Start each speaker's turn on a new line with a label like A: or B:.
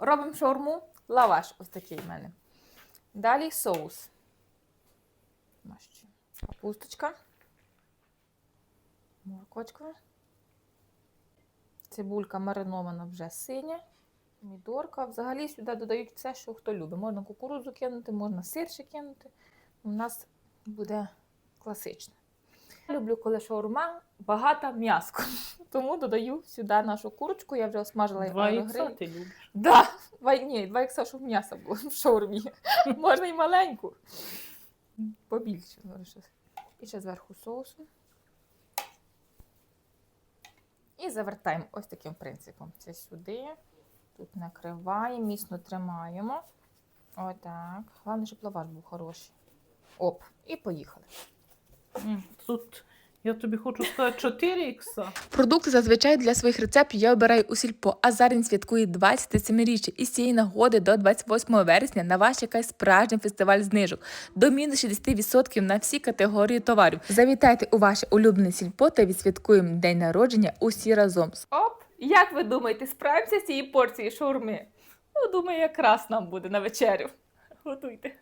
A: робимо шаурму, лаваш ось такий в мене. Далі соус. Капусточка. Моркочка. Цибулька маринована вже синя. Помідорка. Взагалі сюди додають все, що хто любить. Можна кукурудзу кинути, можна сир ще кинути. У нас буде класично. Люблю, коли шаурма багата м'яском. Тому додаю сюди нашу курочку. Я вже осмажила її
B: Два ікса ти любиш.
A: Да, два, ні, два ікса, щоб м'ясо було в шаурмі. Можна і маленьку. Побільше. І ще зверху соусу. І завертаємо ось таким принципом. Це сюди. Тут накриваємо, міцно тримаємо. Отак. Головне, щоб лаваш був хороший. Оп, і поїхали.
B: Тут я тобі хочу сказати 4 ікса.
C: Продукти зазвичай для своїх рецептів я обираю у сільпо, а зараз він святкує 27-річчя. І з цієї нагоди до 28 вересня на вас чекає справжній фестиваль знижок до мінус 60% на всі категорії товарів. Завітайте у ваше улюблене сільпо та відсвяткуємо день народження усі разом.
A: Оп! Як ви думаєте, справимося з цією порцією шаурми? Ну, думаю, якраз нам буде на вечерю. Готуйте.